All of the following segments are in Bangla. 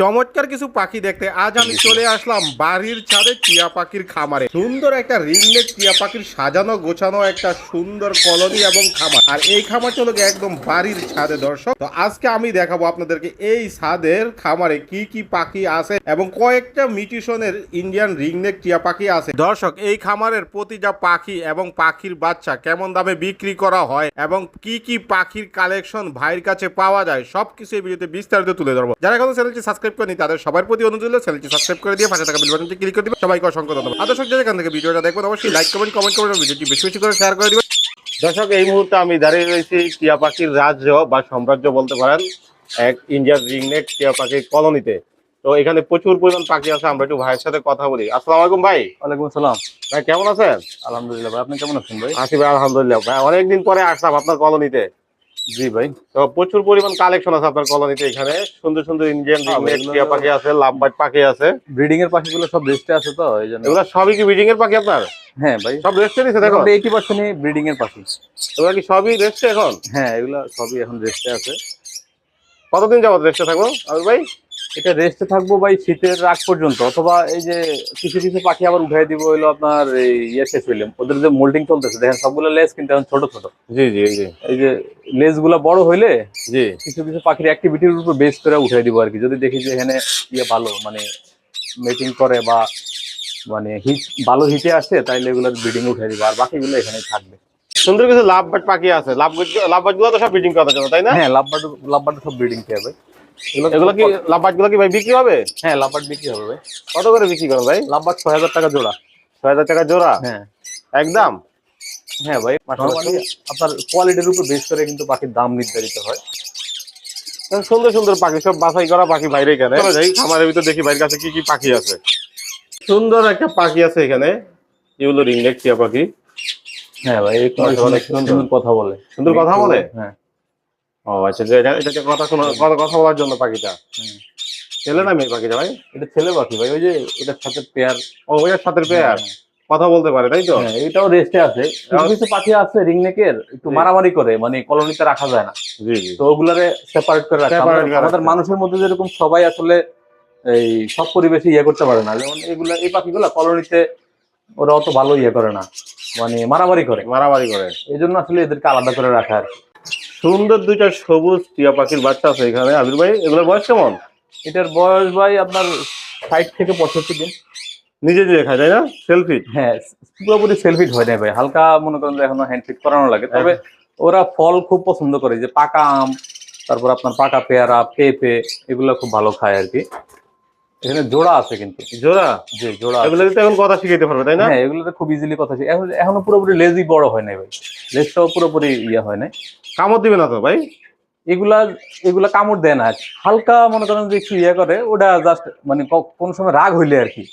চমৎকার কিছু পাখি দেখতে। আজ আমি চলে আসলাম বাড়ির ছাদে টিয়া পাখির খামারে। সুন্দর একটা রিংনেক টিয়া পাখির সাজানো গোছানো একটা সুন্দর কলোনি এবং খামার। আর এই খামার গিয়ে একদম বাড়ির ছাদে, দর্শক। তো আজকে আমি দেখাবো আপনাদেরকে এই ছাদের খামারে কি কি পাখি আছে এবং কয়েকটা মিটিশনের ইন্ডিয়ান রিংনেক টিয়া পাখি আছে। দর্শক, এই খামারের প্রতিটা পাখি এবং পাখির বাচ্চা কেমন দামে বিক্রি করা হয় এবং কি কি পাখির কালেকশন ভাইয়ের কাছে পাওয়া যায়, সবকিছু এই ভিডিওতে বিস্তারিত তুলে ধরবো। যারা এখনও চ্যানেলটি সাবস্ক্রাইব করেনি তাদের সবার প্রতি অনুরোধ হলো চ্যানেলটি সাবস্ক্রাইব করে দিয়ে পাশে থাকা বেল বাটনটি ক্লিক করে দিবে। সবাইকে অসংখ্য ধন্যবাদ। আর দর্শক যারা এখান থেকে ভিডিওটা দেখবেন অবশ্যই লাইক কমেন্ট কমেন্ট করবেন ভিডিওটি বেশি বেশি করে শেয়ার করে দিবেন। দর্শক এই মুহূর্তে আমি দাঁড়িয়ে রয়েছি টিয়া পাখির রাজ্য বা সাম্রাজ্য বলতে পারেন এক ইন্ডিয়ার রিংনেক টিয়া পাখির কলোনিতে। তো এখানে প্রচুর পরিমাণ পাখি আছে আমরা একটু ভাইয়ের সাথে কথা বলি। আসসালামু আলাইকুম ভাই। ওয়ালাইকুম আসসালাম। ভাই কেমন আছেন? আলহামদুলিল্লাহ ভাই আপনি কেমন আছেন ভাই? আছি ভাই আলহামদুলিল্লাহ। ভাই অনেকদিন পরে আসলাম আপনার কলোনিতে। জি ভাই। তো প্রচুর পরিমাণ কালেকশন আছে আপনার কলোনিতে এখানে। সুন্দর সুন্দর ইন্ডিয়ান হ্যাঁ, টিয়া পাখি আছে লাভবাট পাখি আছে। ব্রিডিং এর পাখিগুলো সব রেস্টে আছে তো এই জন্য। এগুলো সবই কি ব্রিডিং এর পাখি আপনার? হ্যাঁ ভাই। সব রেস্টে দিছে দেখো এইটি পার্সেন্টই ব্রিডিং এর পাখি। এগুলো কি সবই রেস্টে এখন? হ্যাঁ এগুলো সবই এখন রেস্টে আছে। কতদিন যাবত রেস্টে থাকব? আর ভাই? এটা রেস্টে থাকব ভাই শীতের আগ পর্যন্ত। অথবা এই যে কিছু কিছু পাখি আবার উঠাই দিব হলো আপনার এই ইয়ে শেষ হইলাম ওদের যে মোল্ডিং চলতেছে দেখেন সবগুলো লেস কিন্তু এখন ছোট ছোট। জি জি জি। এই যে লেসগুলা বড় হইলে জি। কিছু কিছু পাখির অ্যাক্টিভিটির উপর বেস করে উঠাই দিব আর কি যদি দেখি যে এখানে ইয়ে ভালো মানে মেটিং করে বা মানে হিট ভালো হিটে আসে তাইলে এগুলো ব্রিডিং উঠাই দিব। আর বাকিগুলো এখানে থাকবে। সুন্দর কিছু লাভবাট পাখি আছে। লাভ লাভবাটগুলো তো সব ব্রিডিং করা জন্য তাই না? হ্যাঁ লাভবার্ড লাভবার্ড সব ব্রিডিং হবে এগুলো কি লাভবাটগুলো কি ভাই বিক্রি হবে? হ্যাঁ লাভবার্ড বিক্রি হবে ভাই। কত করে বিক্রি করেন ভাই? লাভবার্ড ছয় হাজার টাকা জোড়া। ছয় হাজার টাকা জোড়া? হ্যাঁ। একদম? হ্যাঁ ভাই আপনার কোয়ালিটির উপর বেস করে কিন্তু পাখির দাম নির্ধারিত হয়। সুন্দর সুন্দর পাখি সব বাছাই করা পাখি বাইরে এখানে। যাই। খামারের ভিতর দেখি বাইরের কাছে কি কি পাখি আছে। সুন্দর একটা পাখি আছে এখানে এগুলো রিংনেক টিয়া পাখি। হ্যাঁ ভাই কথা বলে। সুন্দর কথা বলে? হ্যাঁ। ও আচ্ছা যে এটা এটাকে কথা শোনা কথা বলার জন্য পাখিটা। ছেলে না মেয়ে পাখিটা ভাই? এটা ছেলে পাখি ভাই ওই যে এটার সাথে পেয়ার ও ওইটার সাথে পেয়ার কথা বলতে পারে তাই তো? হ্যাঁ এটাও রেস্টে আছে। কিছু পাখি আছে রিংনেকের একটু মারামারি করে মানে কলোনিতে রাখা যায় না। তো ওগুলারে সেপারেট করে রাখা আমাদের-। মানুষের মধ্যে যেরকম সবাই আসলে এই সব পরিবেশে ইয়ে করতে পারে না। যেমন এগুলা এই পাখিগুলা কলোনিতে ওরা অত ভালো ইয়ে করে না। মানে মারামারি করে। মারামারি করে। এই জন্য আসলে এদেরকে আলাদা করে রাখা আর কি। সুন্দর দুইটা সবুজ টিয়া পাখির বাচ্চা আছে এখানে। আবির ভাই এগুলোর বয়স কেমন? এটার বয়স ভাই আপনার ষাট থেকে পঁয়ষট্টি দিন। নিজে নিজে খায় তাই না? সেলফি হ্যাঁ পুরোপুরি সেলফিট হয় না ভাই। হালকা মনে করেন যে এখনও হ্যান্ডফিট করানো লাগে। তবে ওরা ফল খুব পছন্দ করে যে পাকা আম তারপর আপনার পাকা পেয়ারা পেঁপে এগুলো খুব ভালো খায় আর কি। এখানে জোড়া আছে কিন্তু। জোড়া? যে জোড়া। এগুলো তো এখন কথা শিখাইতে পারবে তাই না? হ্যাঁ এগুলোতে খুব ইজিলি কথা শিখে এখন এখনও পুরোপুরি লেজই বড় হয় নাই ভাই। লেজটাও পুরোপুরি ইয়ে হয় নাই। কামড় দিবে না তো ভাই? এগুলা এগুলা কামড় দেয় না। হালকা মনে করেন যে একটু ইয়ে করে ওটা জাস্ট মানে কোনো সময় রাগ হইলে আর কি।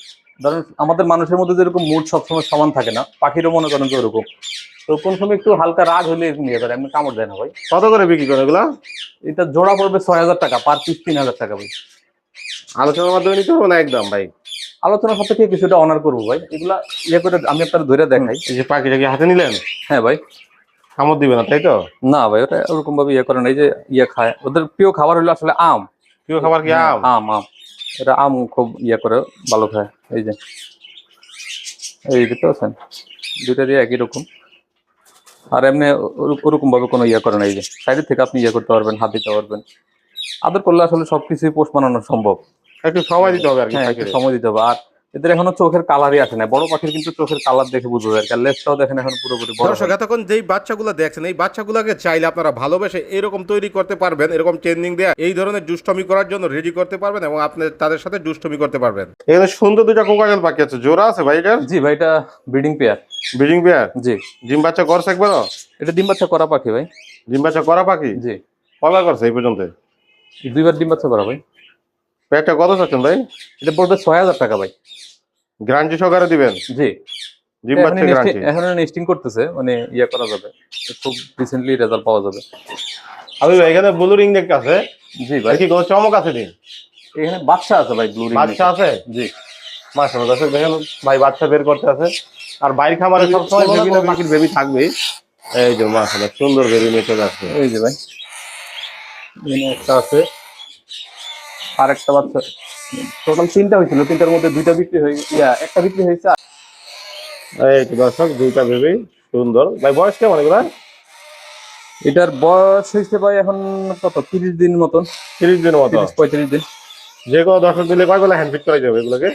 ধরেন আমাদের মানুষের মধ্যে যেরকম মুড সবসময় সমান থাকে না পাখিরও মনে করেন যে ওরকম। তো কোন সময় একটু হালকা রাগ হইলে এরকম ইয়ে করে এমনি কামড় দেয় না ভাই। কত করে বিক্রি করে এগুলা? এটা জোড়া পড়বে ছয় হাজার টাকা পার পিস তিন হাজার টাকা ভাই। আলোচনার মাধ্যমে নিতে হবে না একদম ভাই? আলোচনা সাপেক্ষে কিছুটা অনার করব ভাই। এগুলা ইয়ে করে আমি আপনার ধরে দেখাই। এই যে পাখিটা কি হাতে নিলেন? হ্যাঁ ভাই। কামড় দিবে না তাই তো? না ভাই ওটা ওরকম ভাবে ইয়ে করে না এই যে ইয়ে খায়। ওদের প্রিয় খাবার হলো আসলে আম। প্রিয় খাবার কি আম? আম আম। এটা আম খুব ইয়ে করে ভালো খায় এই যে। এই দেখতে পাচ্ছেন? দিয়ে একই রকম। আর এমনি ওর- ওরকম ভাবে কোনো ইয়ে করে না এই যে। সাইডের থেকে আপনি ইয়ে করতে পারবেন হাত দিতে পারবেন। আদর করলে আসলে সবকিছুই পোষ মানানো সম্ভব। একটু সময় দিতে হবে আর কি হ্যাঁ একটু সময় দিতে হবে। আর এদের এখনও চোখের কালারই আসে না। বড় পাখির কিন্তু চোখের কালার দেখে বুঝতে যায় আর লেজটাও দেখেন এখন পুরোপুরি বড় দর্শক এতক্ষণ যেই বাচ্চাগুলো দেখছেন এই বাচ্চাগুলোকে চাইলে আপনারা ভালোবেসে এরকম তৈরি করতে পারবেন এরকম ট্রেনিং দেয়া এই ধরনের দুষ্টমি করার জন্য রেডি করতে পারবেন এবং আপনি তাদের সাথে দুষ্টমি করতে পারবেন। এখানে সুন্দর দুটা কোকাটেল পাখি আছে। জোড়া আছে ভাই এটার? জি ভাই এটা ব্রিডিং পেয়ার ব্রিডিং পেয়ার জি। ডিম বাচ্চা করছে একবারও? এটা ডিম বাচ্চা করা পাখি ভাই। ডিম বাচ্চা করা পাখি? জি। কলা করছে এই পর্যন্ত? দুইবার ডিম বাচ্চা করা ভাই। পেটটা কত চাচ্ছেন ভাই? এটা পড়বে ছয় হাজার টাকা ভাই। গ্রান্টি সহকারে দিবেন? জি। এখন বাচ্চা নেস্টিং করতেছে মানে ইয়ে করা যাবে। খুব রিসেন্টলি রেজাল্ট পাওয়া যাবে। আমি এখানে ব্লু রিং দেখতে আছে। জি ভাই। ভাই কি কোনো চমক আছে দিন? এখানে বাচ্চা আছে ভাই ব্লু বাচ্চা আছে? জি। মাশাআল্লাহ দর্শক দেখেন ভাই বাচ্চা বের করতে আছে। আর বাইরে খামারে সবসময় বিভিন্ন কোনো- বেবি এই যে মাশাআল্লাহ সুন্দর বেবি মেচে আছে। এই যে ভাই। একটা আছে। আর একটা বাচ্চা। টোটাল তিনটা হয়েছিল তিনটার মধ্যে দুইটা বিক্রি হয়ে ইয়া একটা বিক্রি হয়েছে এই তো দর্শক দুইটা বেবি সুন্দর। ভাই বয়স কেমন এগুলা? এটার বয়স হয়েছে ভাই এখন কত? তিরিশ দিন মতন। তিরিশ দিন মতো। পঁয়ত্রিশ দিন। যে কোনো দর্শক দিলে কয় বেলা হ্যান্ড ফিট করা যাবে এগুলোকে?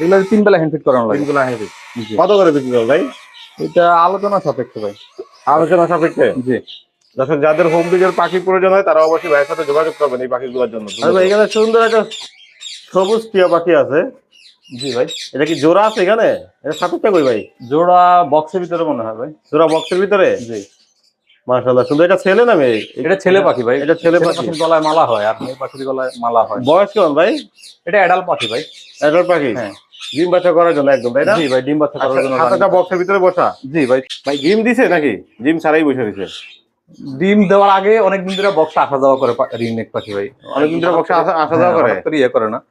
এগুলো তিন বেলা হ্যান্ড ফিট করানো লাগে। তিন বেলা হ্যান্ড ফিট কত করে বিক্রি করো ভাই? এটা আলোচনা সাপেক্ষে ভাই। আলোচনা সাপেক্ষে? জি। দর্শক যাদের হোম বিজের পাখি প্রয়োজন হয় তারা অবশ্যই ভাইয়ের সাথে যোগাযোগ করবেন এই পাখিগুলোর জন্য। ভাই এখানে সুন্দর একটা সবুজ প্রিয় পাখি আছে। জি ভাই। এটা কি জোড়া আছে এখানে? এটা সাপেক্ষে কই ভাই? জোড়া বক্সের ভিতরে মনে হয় ভাই। জোড়া বক্সের ভিতরে? জি। মাশাআল্লাহ সুন্দর। এটা ছেলে না মেয়ে? এটা ছেলে পাখি ভাই। এটা ছেলে পাখি। গলায় মালা হয় আর মেয়ে পাখির গলায় মালা হয়। বয়স কেমন ভাই? এটা অ্যাডাল্ট পাখি ভাই। অ্যাডাল্ট পাখি? হ্যাঁ। ডিম বাচ্চা করার জন্য একদম তাই না? জি ভাই ডিম বাচ্চা করার জন্য হাতাটা বক্সের ভিতরে বসা? জি ভাই। ভাই ডিম দিছে নাকি? ডিম ছাড়াই বসে দিছে ডিম দেওয়ার আগে অনেকদিন ধরে বক্সে আসা যাওয়া করে রিং নেক পাখি ভাই। অনেকদিন ধরে এ আসা- যাওয়া হ্যাঁ, করে? ইয়ে করে না।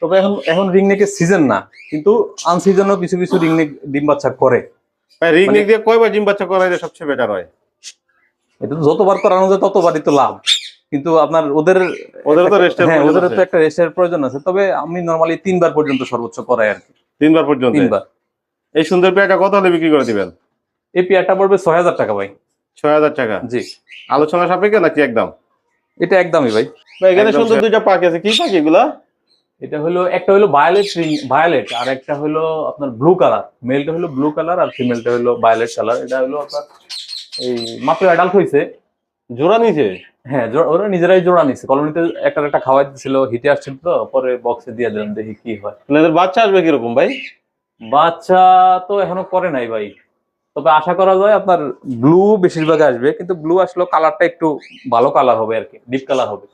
তবে এখন এখন রিং নেকের সিজন না। কিন্তু আনসিজনও কিছু কিছু রিং নেক ডিম বাচ্চা করে। ভাই রিং মানে- নিক দিয়ে কয়বার ডিম বাচ্চা করাইলে সবচেয়ে বেটার হয়? এটা তো যতবার করানো যায় ততবারই তো লাভ। কিন্তু আপনার ওদের ওদের তো রেস্টের হ্যাঁ ওদের তো একটা রেস্টের প্রয়োজন আছে। তবে আমি নর্মালি তিনবার পর্যন্ত সর্বোচ্চ করাই আর কি। তিনবার পর্যন্ত? তিনবার। এই সুন্দর পেয়াটা কত হলে বিক্রি করে দিবেন? এই পেয়ারটা পড়বে ছয় হাজার টাকা ভাই। ছয় হাজার টাকা। জি। আলোচনা সাপেক্ষে নাকি একদম? এটা একদমই ভাই। এখানে একদম সুন্দর দুইটা পাখি আছে কি পাখি এগুলা? এটা হলো একটা হলো ভায়োলেট ভায়োলেট আর একটা হলো আপনার ব্লু কালার মেলটা হলো ব্লু কালার আর ফিমেলটা হলো ভায়োলেট কালার এটা হলো আপনার এই মাত্র অ্যাডাল্ট হয়েছে জোড়া নিচে হ্যাঁ ওরা নিজেরাই জোড়া নিছে। কলোনিতে একটা একটা খাওয়াই দিছিল হিটে আসছিল তো পরে বক্সে দিয়ে দিলাম দেখি কি হয়। বাচ্চা আসবে কীরকম ভাই? বাচ্চা তো এখনও করে নাই ভাই। তবে আশা করা যায় আপনার ব্লু বেশিরভাগ আসবে কিন্তু ব্লু আসলেও কালারটা একটু ভালো কালার হবে আর কি ডিপ কালার হবে।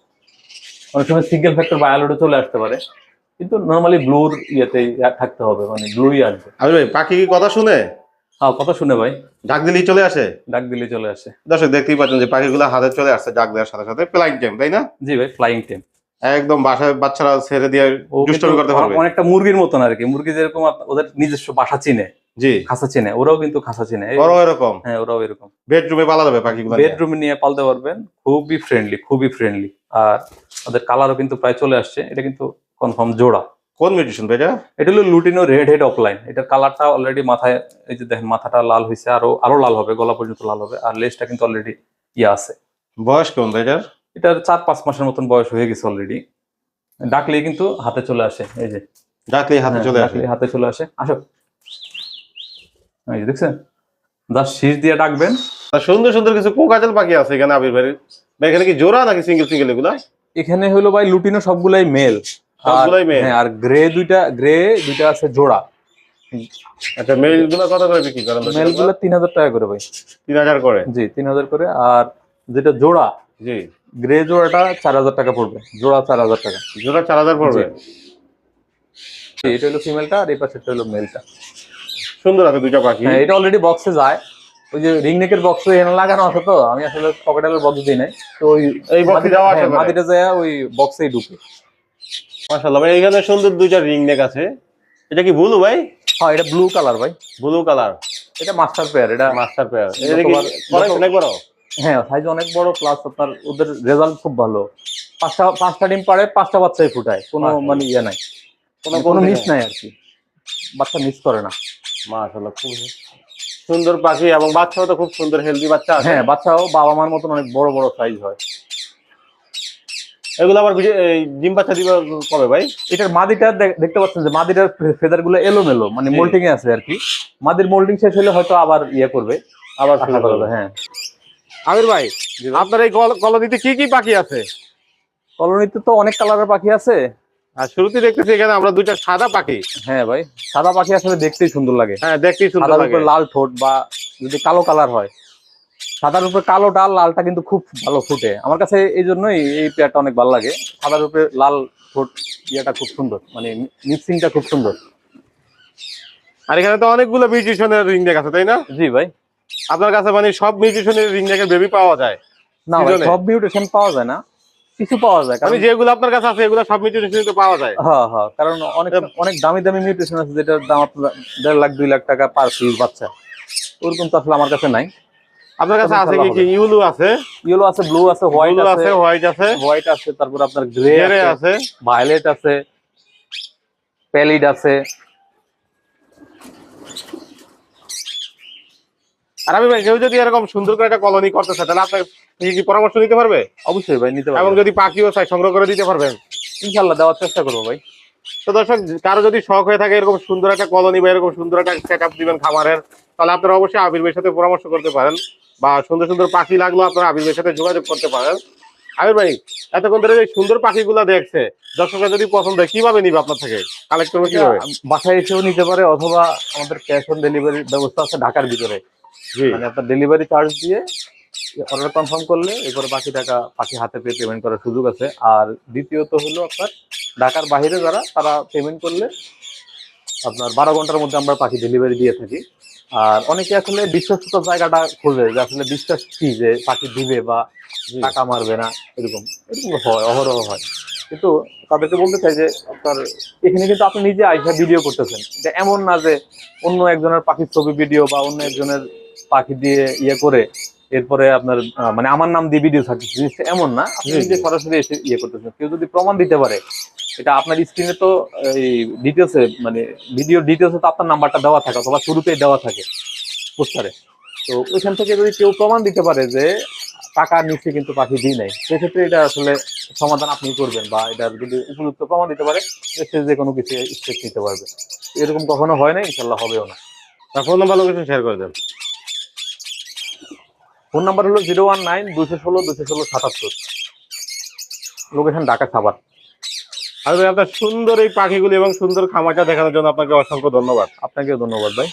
অনেক সময় সিঙ্গেল ফ্যাক্টর বায়োলোডে চলে আসতে পারে কিন্তু নর্মালি ব্লুর ইয়েতে থাকতে হবে মানে ব্লুই আসবে। আমি ভাই পাখি কি কথা শুনে? হ্যাঁ কথা শুনে ভাই। ডাক দিলেই চলে আসে? ডাক দিলে চলে আসে। দর্শক দেখতেই পাচ্ছেন যে পাখিগুলো হাতে চলে আসছে ডাক দেওয়ার সাথে সাথে ফ্লাইং গেম তাই না? জি ভাই ফ্লাইং টেম একদম বাসায় বাচ্চারা ছেড়ে দিয়ে দুষ্টমি করতে পারবে। অনেকটা মুরগির মতন আর কি মুরগি যেরকম ওদের নিজস্ব বাসা চিনে জি। খাসা চিনে ওরাও কিন্তু খাসা চিনে। এরকম? হ্যাঁ ওরাও এরকম। বেডরুমে পালা যাবে পাখিগুলো নিয়ে। বেডরুমে নিয়ে পালতে পারবেন খুবই ফ্রেন্ডলি খুবই ফ্রেন্ডলি আর ওদের কালারও কিন্তু প্রায় চলে আসছে এটা কিন্তু কনফার্ম জোড়া। কোন মিউটেশন এটা? হলো লুটিনো রেড হেড অফলাইন এটার কালারটা অলরেডি মাথায় এই যে দেখেন মাথাটা লাল হয়েছে আরও আরও লাল হবে গলা পর্যন্ত লাল হবে আর লেজটা কিন্তু অলরেডি ইয়ে আছে। বয়স কেমন ভাই এটার চার পাঁচ মাসের মতন বয়স হয়ে গেছে অলরেডি ডাকলেই কিন্তু হাতে চলে আসে এই যে। ডাকলেই হাতে হ্যাঁ, চলে আসে। হাতে চলে আসে। আসো। এই যে দেখছেন? জাস্ট শীষ দিয়ে ডাকবেন। আর সুন্দর সুন্দর কিছু কোকাজেল পাখি আছে এখানে আবির ভাই এখানে কি জোড়া নাকি সিঙ্গেল সিঙ্গেল এগুলা? এখানে হলো ভাই লুটিনো সবগুলাই মেল সবগুলাই মেল হ্যাঁ আর গ্রে দুইটা গ্রে দুইটা আছে জোড়া। আচ্ছা মেলগুলো কত করে বিক্রি করেন মেলগুলো তিন হাজার টাকা করে ভাই। তিন হাজার করে? জি তিন হাজার করে। আর যেটা জোড়া জি। গ্রে জোড়াটা চার হাজার টাকা পড়বে জোড়া চার হাজার টাকা। জোড়া চার হাজার পড়বে? এটা হলো ফিমেলটা আর এই পাশেরটা হলো মেলটা সুন্দর আছে দুইটা পাখি। হ্যাঁ এটা অলরেডি বক্সে যায়। ওই যে রিং নেকের বক্সে এনে লাগানো আছে তো আমি আসলে পকেটালের বক্স দিই নাই। তো ওই এই মাদিটা- যাওয়া আসা হ্যাঁ, যায় ওই বক্সেই ঢুকে। মাশাআল্লাহ ভাই এখানে সুন্দর দুইটা রিং নেক আছে। এটা কি ব্লু ভাই? হ্যাঁ এটা ব্লু কালার ভাই। ব্লু কালার এটা মাস্টার পেয়ার এটা মাস্টার পেয়ার এটা কি যত- একবারও? হ্যাঁ সাইজ অনেক বড় প্লাস আপনার ওদের রেজাল্ট খুব ভালো। পাঁচটা পাঁচটা ডিম পারে পাঁচটা বাচ্চাই ফুটায় কোনো মানে ইয়ে নাই। কোনো কোনো মিস নাই। আর কি। বাচ্চা মিস করে না। মাশাআল্লাহ খুব সুন্দর পাখি এবং বাচ্চাও তো খুব সুন্দর হেলদি বাচ্চা আছে। হ্যাঁ বাচ্চাও বাবা মার মতন অনেক বড় বড় সাইজ হয়। এগুলো আবার ডিম বাচ্চা দিবে কবে ভাই? এটার মাদিটা দেখতে পাচ্ছেন যে মাদিটার ফেদারগুলো এলোমেলো মানে। মোল্টিং এ আছে আর কি। মাদির মোল্টিং শেষ হলে হয়তো আবার ইয়ে করবে। আবার হ্যাঁ। আমির ভাই আপনার এই কল- কলোনিতে কি কি পাখি আছে? কলোনিতে তো অনেক কালারের পাখি আছে। আর শুরুতে দেখতেছি এখানে আমরা দুইটা সাদা পাখি। হ্যাঁ ভাই সাদা পাখি আসলে দেখতেই সুন্দর লাগে। হ্যাঁ দেখতেই সুন্দর লাগে। লাল ঠোঁট বা যদি কালো কালার হয় সাদার উপরে কালোটা আর লালটা কিন্তু খুব ভালো ফুটে। আমার কাছে এই জন্যই এই পেয়ারটা অনেক ভালো লাগে। সাদার উপরে লাল ঠোঁট ইয়েটা খুব সুন্দর মানে মিক্সিংটা খুব সুন্দর। আর এখানে তো অনেকগুলো মিউজিশিয়ানের রিং নেক আছে তাই না? জি ভাই। আপনার কাছে মানে সব মিউজিশিয়ানের রিং নেকের বেবি পাওয়া যায়। না সব মিউটেশন পাওয়া যায় না। কিছু পাওয়া যায় কারণ মানে যেগুলো আপনার কাছে আছে এগুলো সব মিউজিশিয়ান পাওয়া যায়। হ্যাঁ হ্যাঁ কারণ অনেক অনেক দামি দামি মিউটেশন আছে যেটার দাম আপনার দেড় লাখ দুই লাখ টাকা পার পিস বাচ্চা। ওরকম তো আসলে আমার কাছে নাই। আপনার কাছে আছে কি কি? ইউলু আছে? ইয়েলো আছে ব্লু আছে হোয়াইট আছে। আছে হোয়াইট আছে। হোয়াইট আছে তারপর আপনার গ্রে আছে। ভায়োলেট আছে প্যালিড আছে। আর আমি ভাই কেউ যদি এরকম সুন্দর করে একটা কলোনি করতে চায় তাহলে আপনার কি পরামর্শ দিতে পারবে? অবশ্যই ভাই নিতে এবং যদি পাখিও চাই সংগ্রহ করে দিতে পারবেন? ইনশাল্লাহ দেওয়ার চেষ্টা করব ভাই। তো দর্শক কারও যদি শখ হয়ে থাকে এরকম সুন্দর একটা কলোনি বা এরকম সুন্দর একটা সেট আপ দিবেন খামারের তাহলে আপনারা অবশ্যই আবির ভাইয়ের সাথে পরামর্শ করতে পারেন। বা সুন্দর সুন্দর পাখি লাগল আপনারা আবির ভাইয়ের সাথে যোগাযোগ করতে পারেন। আবির ভাই এতক্ষণ ধরে যে সুন্দর পাখিগুলো দেখছে দর্শকরা যদি পছন্দ হয় কীভাবে নিবে আপনার থেকে? কালেক্ট করবে কীভাবে? বাসায় এসেও নিতে পারে অথবা আমাদের ক্যাশ অন ডেলিভারির ব্যবস্থা আছে ঢাকার ভিতরে। মানে আপনার ডেলিভারি চার্জ দিয়ে অর্ডার কনফার্ম করলে এরপরে বাকি টাকা পাখি হাতে পেয়ে পেমেন্ট করার সুযোগ আছে। আর দ্বিতীয়ত হলো আপনার ঢাকার বাইরে যারা তারা পেমেন্ট করলে আপনার বারো ঘণ্টার মধ্যে আমরা পাখি ডেলিভারি দিয়ে থাকি। আর অনেকে আসলে বিশ্বাসতার জায়গাটা খোঁজে যে আসলে বিশ্বাস কি যে পাখি দিবে বা টাকা মারবে না এরকম। এরকম হয় অহরহ হয়। কিন্তু তাদেরকে বলতে চাই যে আপনার এখানে কিন্তু আপনি নিজে আইসা ভিডিও করতেছেন। এটা এমন না যে অন্য একজনের পাখির ছবি ভিডিও বা অন্য একজনের পাখি দিয়ে ইয়ে করে এরপরে আপনার মানে আমার নাম দিয়ে ভিডিও থাকছে জিনিসটা এমন না। আপনি নিজে সরাসরি এসে ইয়ে করতেছেন। কেউ যদি প্রমাণ দিতে পারে এটা আপনার স্ক্রিনে তো এই ডিটেলসে মানে ভিডিও ডিটেলসে তো আপনার নাম্বারটা দেওয়া থাকে অথবা শুরুতেই দেওয়া থাকে পোস্টারে তো ওইখান থেকে যদি কেউ প্রমাণ দিতে পারে যে টাকা নিচে কিন্তু পাখি দিই নাই সেক্ষেত্রে এটা আসলে সমাধান আপনি করবেন বা এটা যদি উপযুক্ত প্রমাণ দিতে পারে সে যে কোনো কিছু স্টেপ নিতে পারবে। এরকম কখনো হয় না ইনশাল্লাহ হবেও না। তার ফোন নাম্বার লোকেশন শেয়ার করে দেন। ফোন নাম্বার হলো জিরো ওয়ান নাইন দুশো ষোলো দুশো ষোলো সাতাত্তর। লোকেশন ঢাকা খাবার আর ভাই আপনার সুন্দর এই পাখিগুলি এবং সুন্দর খামারটা দেখানোর জন্য আপনাকে অসংখ্য ধন্যবাদ। আপনাকেও ধন্যবাদ ভাই।